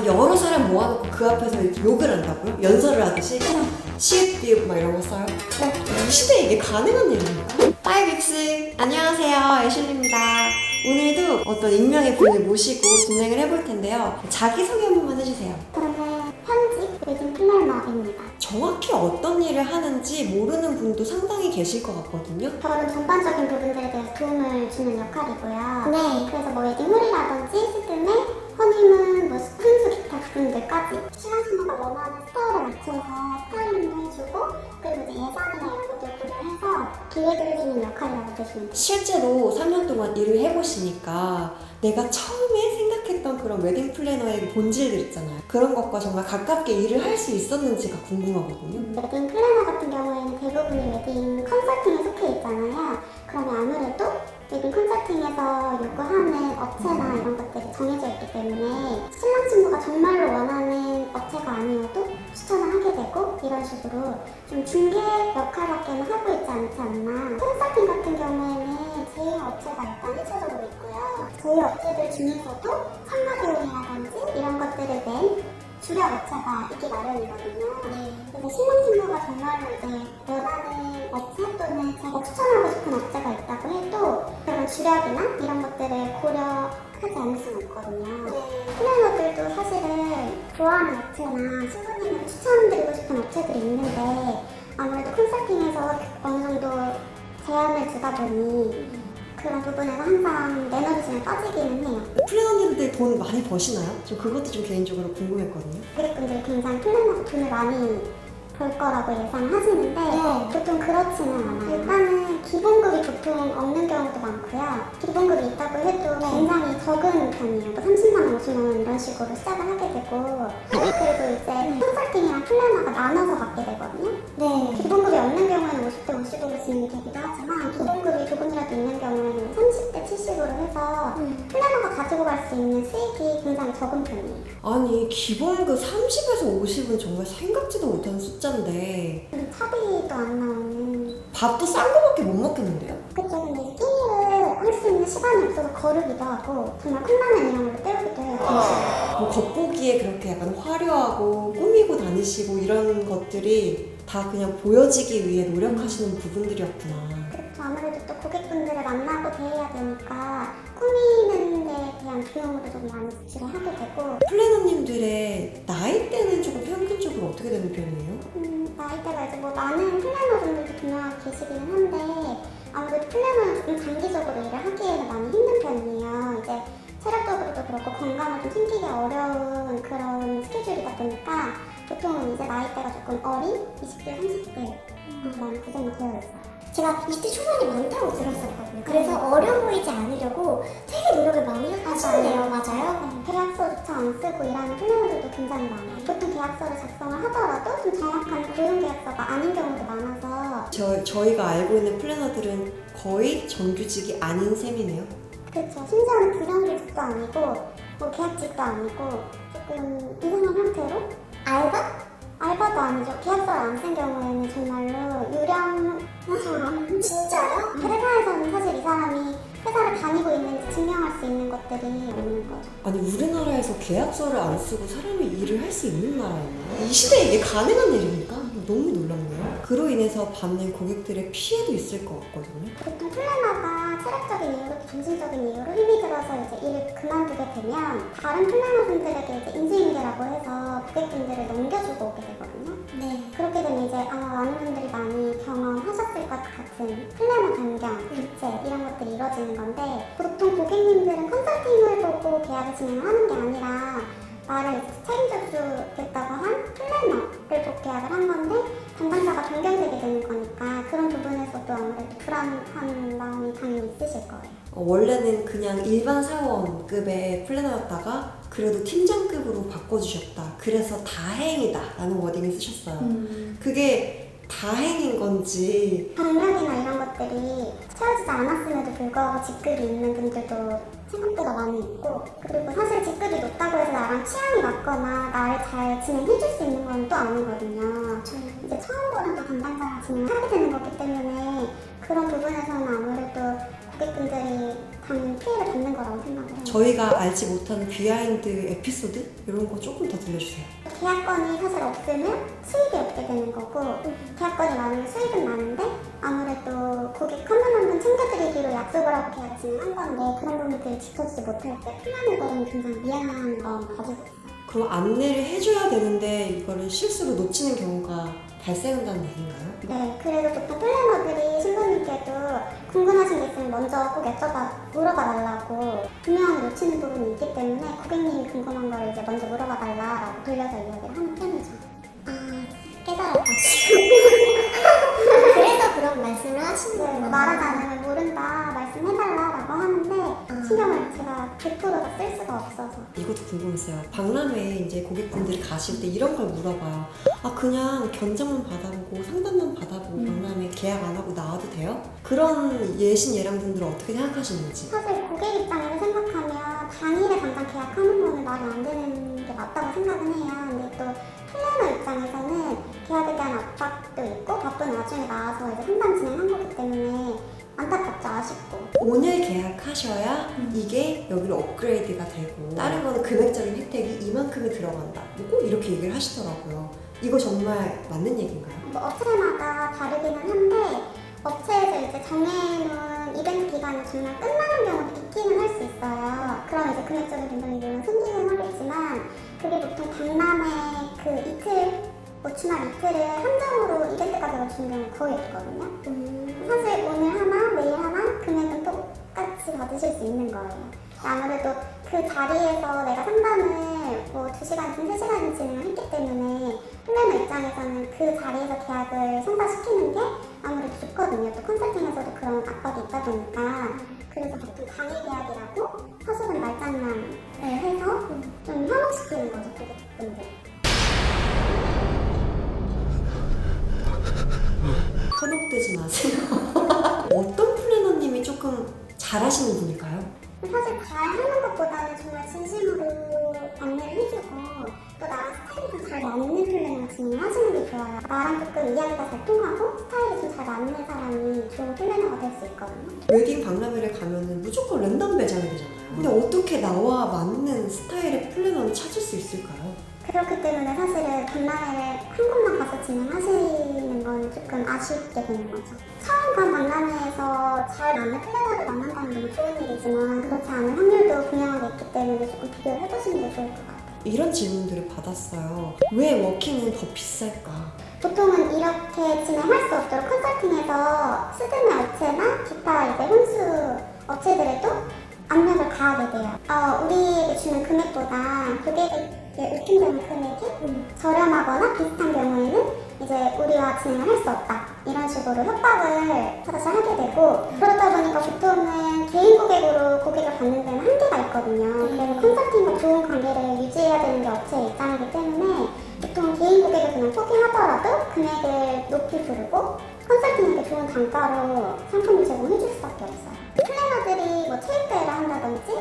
아 여러 사람 모아놓고 그 앞에서 이렇게 욕을 한다고요? 연설을 하듯이? 시읒 비읍 막 이런 거 써요? 이 시대에 이게 가능한 일입니까? 빠이빅스 안녕하세요 애슐리입니다 오늘도 어떤 익명의 분을 모시고 진행을 해볼 텐데요 자기소개 한 번만 해주세요 저는 현직 웨딩 플래너입니다. 정확히 어떤 일을 하는지 모르는 분도 상당히 계실 것 같거든요 저는 전반적인 부분들에 대해서 도움을 주는 역할이고요. 네. 그래서 뭐 웨딩 홀이라든지 시드메, 허니문, 기타 부분들까지 신랑 신부가 원하는 스타일에 맞춰서 스타일링도 해주고 그리고 이제 예산이나 이런 것들 고려해서 기획을 해주는 역할이라고 보시면 돼요. 실제로 3년 동안 일을 해보시니까 내가 처음에 생각했던 그런 웨딩 플래너의 본질들 있잖아요. 그런 것과 정말 가깝게 일을 할 수 있었는지가 궁금하거든요. 웨딩 플래너 같은 경우에는 대부분이 웨딩 컨설팅에 속해 있잖아요. 그러면 아무래도 웨딩 컨설팅에서 요구하는 업체나 이런 것들이 정해져 있기 때문에 신랑 신부가 정말로 원하는 업체가 아니어도 추천을 하게 되고 이런 식으로 좀 중개 역할밖에는 하고 있지 않지 않나. 컨설팅 같은 경우에는 제휴 업체가 일단 일차적으로 있고요. 제휴 업체들 중에서도 참가비용이라든지 이런 것들을 낸 주력 업체가 있기 마련이거든요. 그래서 신랑 신부가 정말로 이제 원하는 업체 또는 제가 추천하고 싶은 업체가 있다 고 해도 그런 주력이나 이런 것들을 고려하지 않을 수는 없거든요. 플래너들도 사실은 좋아하는 업체나 신부님을 추천드리고 싶은 업체들이 있는데 아무래도 컨설팅에서 어느 정도 제한을 주다 보니 그런 부분에서 항상 매너리즘에 빠지기는 해요. 플래너님들 돈 많이 버시나요? 저 그것도 좀 개인적으로 궁금했거든요. 고객분들이 굉장히 플래너가 돈을 많이 벌 거라고 예상을 하시는데 보통 그렇지는 않아요. 일단은 기본급이 보통 없는 경우도 많고요. 기본급이 있다고 해도 굉장히 적은 편이에요. 뭐 30만 원, 50만 원 이런 식으로 시작을 하게 되고 그리고 이제 컨설팅이랑 플래너가 나눠서 받게 되거든요. 네. 기본급이 없는 경우에는 50대 50으로 진행되기도 하지만 기본급이 조금이라도 있는 경우에는 30대 70으로 해서 플래너가 가지고 갈 수 있는 수익이 굉장히 적은 편이에요. 아니 기본급 30에서 50은 정말 생각지도 못한 숫자 인데 근데 차비도 안 나오는 밥도 싼 거밖에 못 먹겠는데요? 그쵸 근데 끼니를 할 수 있는 시간이 없어서 거르기도 하고 정말 컵라면 이런 걸로 때우기도 해요 뭐 겉보기에 그렇게 약간 화려하고 꾸미고 다니시고 이런 것들이 다 그냥 보여지기 위해 노력하시는 부분들이었구나. 그렇죠 아무래도 또 고객분들을 만나고 대해야 되니까 꾸미는 데 대한 비용으로 좀 많이 지출을 하게 되고 플래너님들의 나이 어떻게 되는 편이에요? 음, 나이대가 이제 뭐 많은 플래너 분들도 분명하게 계시기는 한데 아무래도 플래너는 장기적으로 일을 하기에는 많이 힘든 편이에요. 이제 체력적으로도 그렇고 건강을 좀 챙기기 어려운 그런 스케줄이다 보니까 보통은 이제 나이대가 조금 어린 20대, 30대 많이 구성이 되어 있어요. 제가 20대 초반이 많다고 들었었거든요. 그래서 어려 보이지 않으려고 되게 노력을 많이 하시네요. 맞아요? 계약서조차 안 쓰고 일하는 플래너들도 굉장히 많아요. 보통 계약서를 작성을 하더라도 좀 정확한 고용 계약서가 아닌 경우도 많아서 저, 저희가 알고 있는 플래너들은 거의 정규직이 아닌 셈이네요. 그렇죠. 심지어는 부정규직도 아니고 뭐 계약직도 아니고 조금 이상한 형태로 알바? 알바도 아니죠. 계약서를 안 쓴 경우에는 정말로 유령 진짜요? 회사에서는 사실 이 사람이 회사를 다니고 있는지 증명할 수 있는 것들이 없는 거죠. 아니 우리나라에서 계약서를 안 쓰고 사람이 일을 할 수 있는 나라였나요? 이 시대에 이게 가능한 일입니까? 너무 놀랍네요. 그로 인해서 받는 고객들의 피해도 있을 것 같거든요. 보통 플래너가 체력적인 이유로 정신적인 이유로 힘이 들어서 이제 일을 그만두게 되면 다른 플래너분들에게 이제 인수인계라고 해서 고객분들을 넘겨주고 오게 되거든요. 네. 그렇게 되면 이제 아마 많은 분들이 많이 경험하셨을 것 같은 플래너 변경, 교체 이런 것들이 이루어지는 건데 보통 고객님들은 컨설팅을 보고 계약을 진행하는 게 아니라 나를 책임져 주겠다고 한 플래너를 복 계약을 한 건데 담당자가 변경되게 되는 거니까 그런 부분에서도 아무래도 불안한 마음이 당연히 있으실 거예요. 어, 원래는 그냥 일반 사원급의 플래너였다가 그래도 팀장급으로 바꿔주셨다. 그래서 다행이다. 라는 워딩을 쓰셨어요. 그게 다행인 건지 경력이나 이런 것들이 채워지지 않았음에도 불구하고 직급이 있는 분들도 생각보다 많이 있고 그리고 사실 직급이 높다고 해서 나랑 취향이 맞거나 나를 잘 진행해줄 수 있는 건 또 아니거든요. 이제 처음 보는 또 담당자랑 진행을 하게 되는 거기 때문에 그런 부분에서는 아무래도 고객분들이 당연히 피해를 받는 거라고 생각을 해요. 저희가 알지 못하는 비하인드 에피소드 이런 거 조금 더 들려주세요. 계약건이 사실 없으면 수익이 없게 되는 거고 계약건이 많으면 수익은 많은데 아무래도 고객 한 분 한 분 챙겨드리기로 약속을 하고 계약 진행한 건데 그런 부분들을 지켜주지 못할 때 플랜을 거는 굉장히 미안한 건 가지고 있어요. 그럼 안내를 해줘야 되는데 이거를 실수로 놓치는 경우가 발생한다는 얘기인가요? 네, 그래서 보통 플래너들이 신부님께도 궁금하신 게 있으면 먼저 꼭 여쭤봐, 물어봐 달라고 분명히 놓치는 부분이 있기 때문에 고객님이 궁금한 걸 이제 먼저 물어봐 달라고 돌려서 이야기를 하는 편이죠. 아, 깨달았다. 그런 말씀을 하시는 네, 거예요. 말하지 않으면 모른다, 말씀해달라라고 하는데 신경을 제가 100%다 쓸 수가 없어서. 이것도 궁금했어요. 박람회에 이제 고객분들이 가실 때 이런 걸 물어봐요. 아 그냥 견적만 받아보고 상담만 받아보고 박람회 계약 안 하고 나와도 돼요? 그런 예신 예량분들은 어떻게 생각하시는지. 사실 고객 입장에서 생각하면 당일에 당장 계약하는 거는 말이 안 되는 게 맞다고 생각은 해요. 근데 또 플래너 입장에서는 계약에 대한 압박도 있고 바쁜 와중에 나와서 이제 상담 진행한 거기 때문에 안타깝죠, 아쉽고. 오늘 계약하셔야 이게 여기로 업그레이드가 되고 다른 거는 금액적인 혜택이 이만큼이 들어간다. 꼭 이렇게 얘기를 하시더라고요. 이거 정말 맞는 얘기인가요? 뭐 업체마다 다르기는 한데 업체에서 이제 정해놓은 이벤트 기간이 정말 끝나는 경우도 있기는 할 수 있어요. 그럼 이제 금액적인 변동이 물론 생기긴 하겠지만 그게 보통 박람회 그 이틀 뭐 주말 이틀을 한정으로 이벤트 가격을 주는 경우는 거의 없거든요. 음, 사실 오늘 하나, 내일 하나 금액은 똑같이 받으실 수 있는 거예요. 아무래도 그 자리에서 내가 상담을 뭐 2시간이든 3시간이든 진행을 했기 때문에 플래너 입장에서는 그 자리에서 계약을 성사시키는 게 아무래도 좋거든요. 또 컨설팅에서도 그런 압박이 있다 보니까 그래서 보통 당일 계약이라고 서술은 말장난을 해서 좀 현혹시키는 거죠, 고객분들. 현혹되지 마세요. 어떤 플래너님이 조금 잘하시는 분일까요? 사실 잘하는 것보다는 정말 진심으로 안내를 해주고 또 나랑 스타일이 좀 잘 맞는 플랜을 진행을 하시는 게 좋아요. 나랑 조금 이야기가 잘 통하고 스타일이 좀 잘 맞는 사람이 좋은 플래너가 될 수 있거든요. 웨딩 박람회를 가면은 무조건 랜덤 배정이 되잖아요. 근데 어떻게 나와 맞는 스타일의 플래너를 찾을 수 있을까요? 그렇기 때문에 사실은 박람회를 한 곳만 가서 진행하시는 건 조금 아쉽게 되는 거죠. 처음 간 박람회에서 잘 맞는 플래너를 만난다는 건 좋은 일이지만 그렇지 않은 확률도 분명하게 있기 때문에 조금 비교를 해보시는 게 좋을 것 같아요. 이런 질문들을 받았어요. 왜 워킹은 더 비쌀까? 보통은 이렇게 진행할 수 없도록 컨설팅에서 스드메 업체나 기타 이제 혼수 업체들에도 압력을 가하게 돼요. 어, 우리에게 주는 금액보다 고객 에게 의심되는 금액이 저렴하거나 비슷한 경우에는 이제 우리와 진행을 할 수 없다. 이런 식으로 협박을 사실 하게 되고 그러다 보니까 보통은 개인 고객으로 고객을 받는 데는 한계가 있거든요. 그래서 컨설팅과 좋은 관계를 유지해야 되는 게 업체의 입장이기 때문에 보통 개인 고객을 그냥 포기하더라도 금액을 높이 부르고 컨설팅에게 좋은 단가로 상품을 제공해 줄 수밖에 없어요. 플래너들이 뭐 체육대회를 한다든지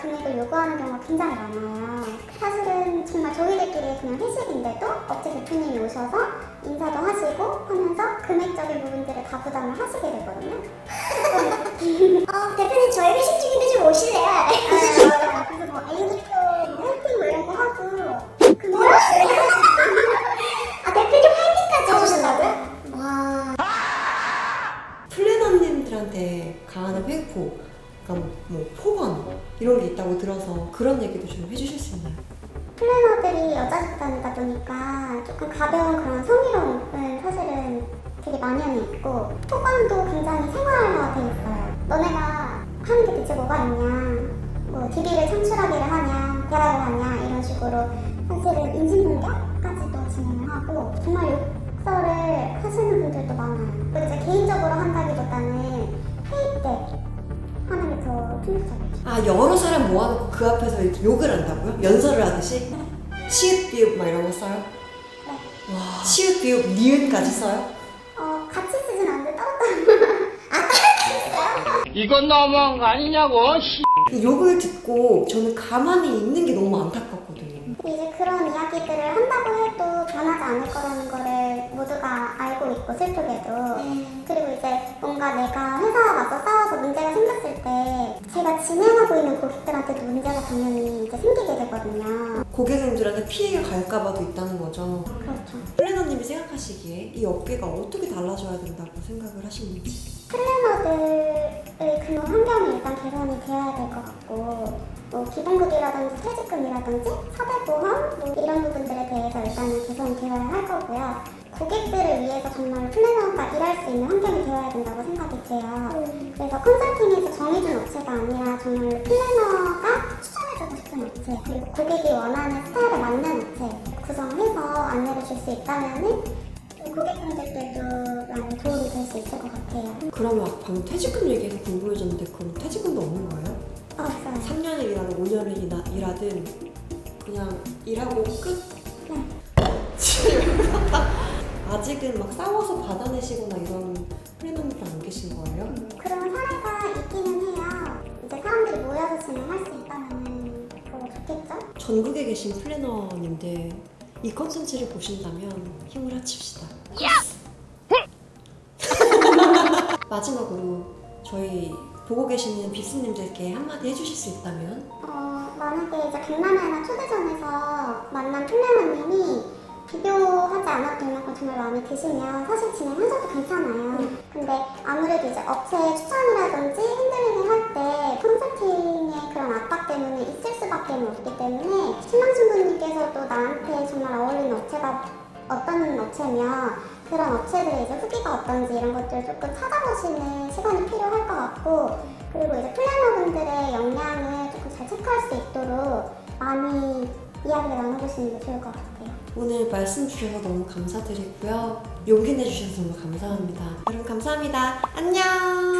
금액을 요구하는 경우가 굉장히 많아요. 사실은 정말 저희들끼리 그냥 회식인데도 업체 대표님이 오셔서 인사도 하시고 하면서 금액적인 부분들을 다 부담을 하시게 되거든요. 어, 대표님 저희 회식 중인데 좀 오실래요? 아, 그래서 뭐 애기 있다고 들어서 그런 얘기도 좀 해주실 수 있나요? 플래너들이 여자 집단이다 보니까 조금 가벼운 그런 성희롱은 사실은 되게 만연해 있고 토관도 굉장히 생활화돼 있어요. 너네가 하는 게 대체 뭐가 있냐, 뭐 DB를 창출하기를 하냐, 대학을 하냐 이런 식으로 사실은 인신공격까지도 진행을 하고 정말 욕설을 하시는 분들도 많아요. 또 이제 개인적으로 한다기보다는 회의 때 하는 게 더 충격적이죠. 아 여러 사람 모아놓고 그 앞에서 이렇게 욕을 한다고요? 연설을 하듯이? 시읒 비읍 막 이런 거 써요? 네. 와 시읒 비읍 니은까지 써요? 어, 같이 쓰진 않는데 따로따로 이건 너무한 거 아니냐고, 씨. 그 욕을 듣고 저는 가만히 있는 게 너무 안타깝거든요. 이제 그런 이야기들을 한다고 해도 변하지 않을 거라는 거를 모두가 알고 있고 슬프게도 그리고 이제 뭔가 내가 회사와 맞서 싸워서 문제가 제가 진행하고 있는 고객들한테도 문제가 당연히 이제 생기게 되거든요. 고객님들한테 피해가 갈까봐도 있다는 거죠. 그렇죠. 플래너님이 생각하시기에 이 업계가 어떻게 달라져야 된다고 생각을 하시는지. 플래너들의 근무 환경이 일단 개선이 되어야 될 것 같고 뭐 기본급이라든지 퇴직금이라든지 사대보험 뭐 이런 부분들에 대해서 일단은 개선이 되어야 할 거고요. 고객들을 위해서 정말 플래너가 일할 수 있는 환경이 되어야 된다고 생각이 돼요. 그래서 컨설팅에서 정해준 업체가 아니라 정말 플래너가 추천해주고 싶은 업체 그리고 고객이 원하는 스타일에 맞는 업체 구성해서 안내를 줄 수 있다면은 고객분들께도 많은 도움이 될 수 있을 것 같아요. 그러면 방금 퇴직금 얘기해서 궁금해졌는데 그럼 퇴직금도 없는 거예요? 없어요. 3년을 일하든 5년을 일하, 일하든 그냥 일하고 끝? 네. 아직은 막 싸워서 받아내시거나 이런 플래너님들 안 계신 거예요? 그런 사례가 있기는 해요. 이제 사람들이 모여서 진행할 수 있다면 더 좋겠죠? 전국에 계신 플래너님들 이 컨텐츠를 보신다면 힘을 합칩시다. 마지막으로 저희 보고 계시는 빕스님들께 한마디 해주실 수 있다면 어, 만약에 이제 박람회나 초대전에서 만난 플래너님이 비교하지 않아도 될 만큼 정말 마음에 드시면 사실 진행하셔도 괜찮아요. 근데 아무래도 이제 업체 추천이라든지 핸들링을 할때 컨설팅의 그런 압박 때문에 있을 수밖에 없기 때문에 신랑 신부님께서도 나한테 정말 어울리는 업체가 어떤 업체며 그런 업체들의 이제 후기가 어떤지 이런 것들을 조금 찾아보시는 시간이 필요할 것 같고 그리고 이제 플래너분들의 역량을 조금 잘 체크할 수 있도록 많이 이야기를 나눠보시는 게 좋을 것 같아요. 오늘 말씀 주셔서 너무 감사드리고요. 용기 내주셔서 너무 감사합니다. 여러분 감사합니다. 안녕.